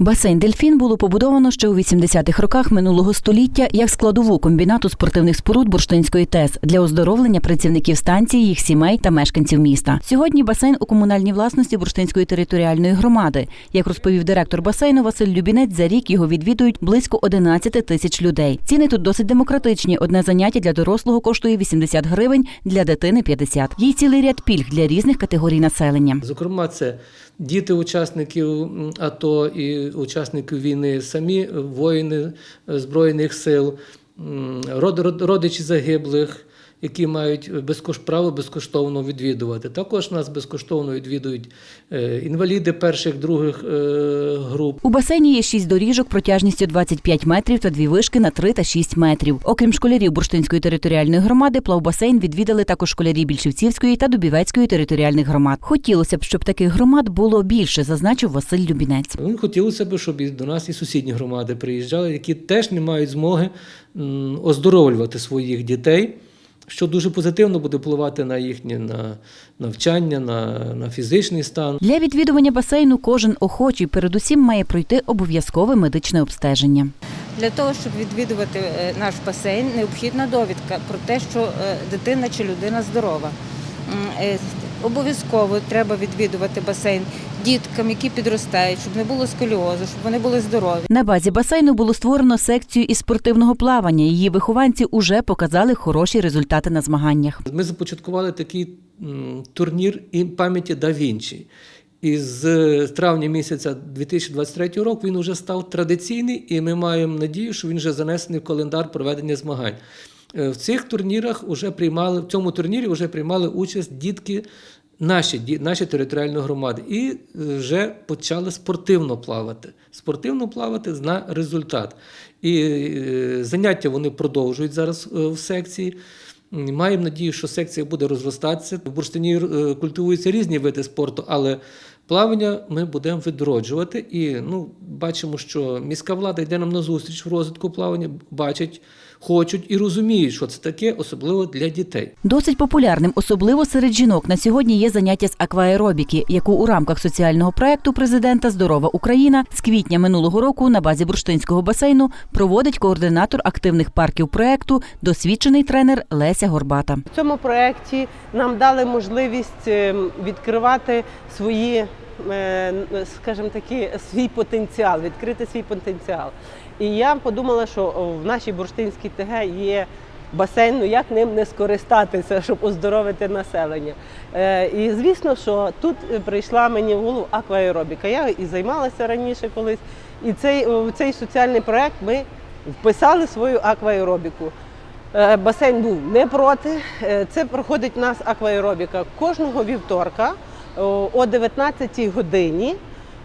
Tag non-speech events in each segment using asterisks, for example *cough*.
Басейн Дельфін було побудовано ще у 80-х роках минулого століття як складову комбінату спортивних споруд Бурштинської ТЕС для оздоровлення працівників станції, їх сімей та мешканців міста. Сьогодні басейн у комунальній власності Бурштинської територіальної громади. Як розповів директор басейну Василь Любінець, за рік його відвідують близько 11 тисяч людей. Ціни тут досить демократичні. Одне заняття для дорослого коштує 80 гривень, для дитини 50. Є цілий ряд пільг для різних категорій населення. Зокрема, це діти учасників АТО і учасників війни, самі воїни Збройних сил, родичі загиблих, які мають безкош... право безкоштовно відвідувати. Також нас безкоштовно відвідують е, інваліди перших, других е, груп. У басейні є шість доріжок протяжністю 25 метрів та дві вишки на 3 та 6 метрів. Окрім школярів Бурштинської територіальної громади, плавбасейн відвідали також школярі Більшівцівської та Дубівецької територіальних громад. Хотілося б, щоб таких громад було більше, зазначив Василь Любінець. Ну, Хотілося б, щоб і до нас і сусідні громади приїжджали, які теж не мають змоги оздоровлювати своїх дітей, що дуже позитивно буде впливати на їхнє на навчання, на, на фізичний стан. Для відвідування басейну кожен охочий передусім має пройти обов'язкове медичне обстеження. Для того, щоб відвідувати е, наш басейн, необхідна довідка про те, що е, дитина чи людина здорова. Обов'язково треба відвідувати басейн діткам, які підростають, щоб не було сколіозу, щоб вони були здорові. На базі басейну було створено секцію із спортивного плавання. Її вихованці уже показали хороші результати на змаганнях. Ми започаткували такий турнір і пам'яті да Вінчі. І з травня місяця 2023 року він вже став традиційний, і ми маємо надію, що він вже занесений в календар проведення змагань. Е, В цих турнірах вже приймали, в цьому турнірі вже приймали участь дітки наші, наші територіальні громади, і е, вже почали спортивно плавати. Спортивно плавати на результат. І е, заняття вони продовжують зараз в секції. Маємо надію, що секція буде розростатися. В бурштині культивуються різні види спорту, але плавання ми будемо відроджувати. І ну, бачимо, що міська влада йде нам на зустріч в розвитку плавання, бачать, хочуть і розуміють, що це таке, особливо для дітей. Досить популярним, особливо серед жінок, на сьогодні є заняття з акваеробіки, яку у рамках соціального проекту президента Здорова Україна з квітня минулого року на базі бурштинського басейну проводить координатор активних парків проекту, досвідчений тренер Леся Горбата. В цьому проєкті нам дали можливість е, відкривати свої, скажімо такі, свій потенціал, відкрити свій потенціал. І я подумала, що в нашій бурштинській ТГ є басейн, ну як ним не скористатися, *laughs* щоб оздоровити населення. Е, І звісно, що тут прийшла мені в голову акваеробіка. Я і займалася раніше колись. І цей, в цей соціальний проєкт ми вписали свою акваеробіку. Е, Басейн був не проти. Е, Це проходить у нас акваеробіка кожного вівторка о о 19 годині.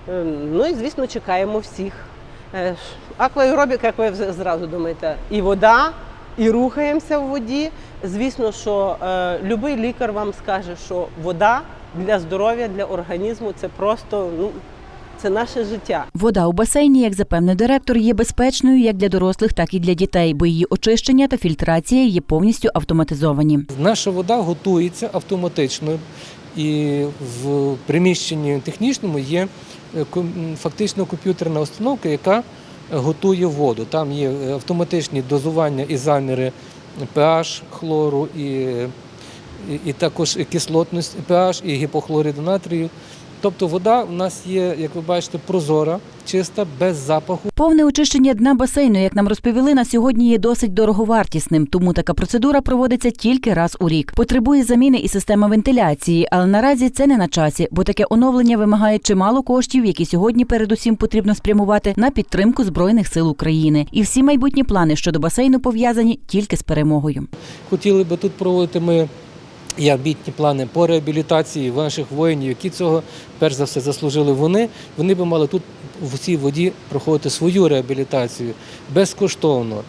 Е, Ну і звісно, чекаємо всіх. Е, Акваеробіка, як ви зразу думаєте, і вода, і рухаємося в воді. Звісно, що е, будь-який лікар вам скаже, що вода для здоров'я, для організму це просто ну, це наше життя. Вода у басейні, як запевнив директор, є безпечною як для дорослих, так і для дітей, бо її очищення та фільтрація є повністю автоматизовані. Наша вода готується автоматично, і в приміщенні технічному є е, фактично комп'ютерна установка, яка готує воду. Там є е, автоматичні дозування і заміри pH хлору, і, і, і також кислотність pH, і гіпохлориду натрію. Тобто вода у нас є, як ви бачите, прозора, чиста, без запаху. Повне очищення дна басейну, як нам розповіли, на сьогодні є досить дороговартісним, тому така процедура проводиться тільки раз у рік. Потребує заміни і система вентиляції, але наразі це не на часі, бо таке оновлення вимагає чимало коштів, які сьогодні передусім потрібно спрямувати на підтримку збройних сил України. І всі майбутні плани щодо басейну пов'язані тільки з перемогою. Хотіли би тут проводити ми і амбітні плани по реабілітації наших воїнів, які цього перш за все заслужили вони. Вони би мали тут в цій воді проходити свою реабілітацію безкоштовно.